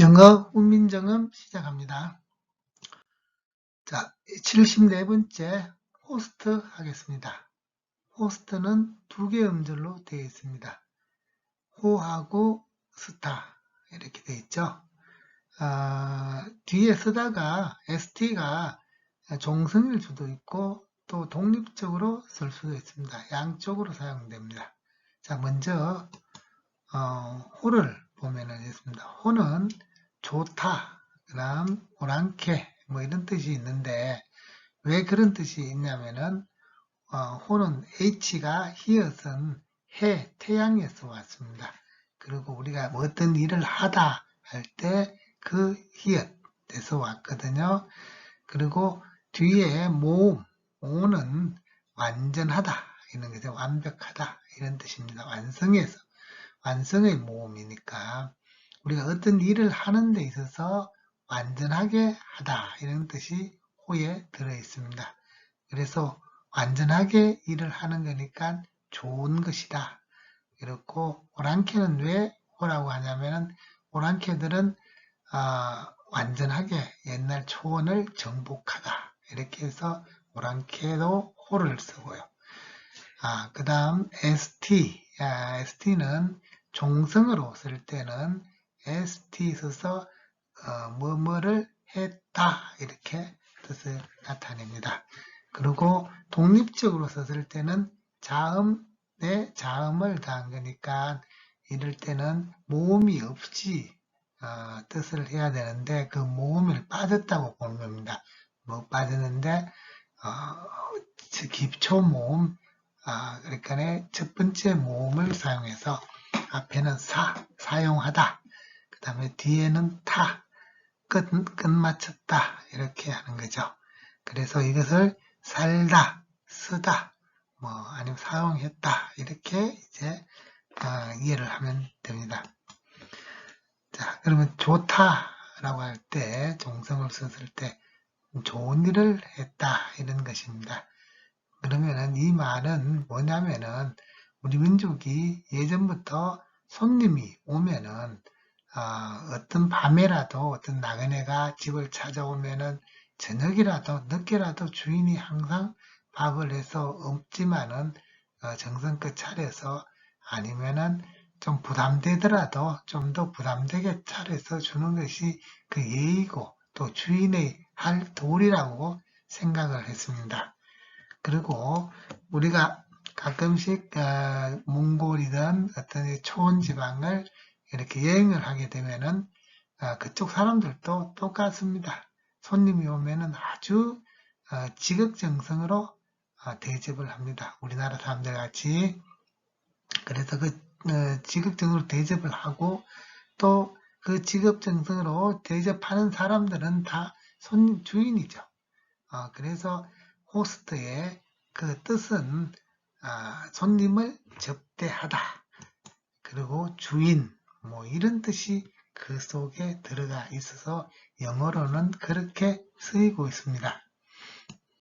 영어 훈민정음 시작합니다. 자, 74번째 호스트 하겠습니다. 호스트는 두 개의 음절로 되어 있습니다. 호하고 스타 이렇게 되어 있죠. 아, 뒤에 쓰다가 st가 종성일 수도 있고 또 독립적으로 쓸 수도 있습니다. 양쪽으로 사용됩니다. 자, 먼저 어, 호를 보면은 있습니다. 호는 좋다, 그 다음 오랑캐 뭐 이런 뜻이 있는데 왜 그런 뜻이 있냐면은 어, 호는 H가 히읗은 해, 태양에서 왔습니다. 그리고 우리가 뭐 어떤 일을 하다 할 때 그 히읗에서 왔거든요. 그리고 뒤에 모음, 오는 완전하다 이런 것이 완벽하다 이런 뜻입니다. 완성해서 완성의 모음이니까 우리가 어떤 일을 하는 데 있어서 완전하게 하다 이런 뜻이 호에 들어 있습니다. 그래서 완전하게 일을 하는 거니까 좋은 것이다. 그렇고 오랑캐는 왜 호라고 하냐면은 오랑캐들은 아, 완전하게 옛날 초원을 정복하다 이렇게 해서 오랑캐도 호를 쓰고요. 아, 그 다음 st, 아, st는 종성으로 쓸 때는 st 써서 어, 뭐뭐를 했다 이렇게 뜻을 나타냅니다. 그리고 독립적으로 썼을 때는 자음에 자음을 더한 거니까 이럴 때는 모음이 없이 어, 뜻을 해야 되는데 그 모음을 빠졌다고 보는 겁니다. 뭐 빠졌는데 어, 기초 모음 아, 그러니까 첫 번째 모음을 사용해서 앞에는 사, 사용하다. 그 다음에 뒤에는 타, 끝, 끝마쳤다. 이렇게 하는 거죠. 그래서 이것을 살다, 쓰다, 뭐, 아니면 사용했다. 이렇게 이제, 어, 이해를 하면 됩니다. 자, 그러면 좋다라고 할 때, 종성을 썼을 때, 좋은 일을 했다. 이런 것입니다. 그러면은 이 말은 뭐냐면은, 우리 민족이 예전부터 손님이 오면은 어, 떤 밤에라도 어떤 나그네가 집을 찾아오면은 저녁이라도 늦게라도 주인이 항상 밥을 해서 없지만은 어, 정성껏 차려서 아니면은 좀 부담되더라도 좀 더 부담되게 차려서 주는 것이 그 예의고 또 주인의 할 도리라고 생각을 했습니다. 그리고 우리가 가끔씩 어, 몽골이든 어떤 초원 지방을 이렇게 여행을 하게 되면은 어, 그쪽 사람들도 똑같습니다. 손님이 오면은 아주 어, 지극정성으로 어, 대접을 합니다. 우리나라 사람들 같이 그래서 그 어, 지극정성으로 대접을 하고 또 그 지극정성으로 대접하는 사람들은 다 손님 주인이죠. 어, 그래서 호스트의 그 뜻은 아, 손님을 접대하다. 그리고 주인, 뭐 이런 뜻이 그 속에 들어가 있어서 영어로는 그렇게 쓰이고 있습니다.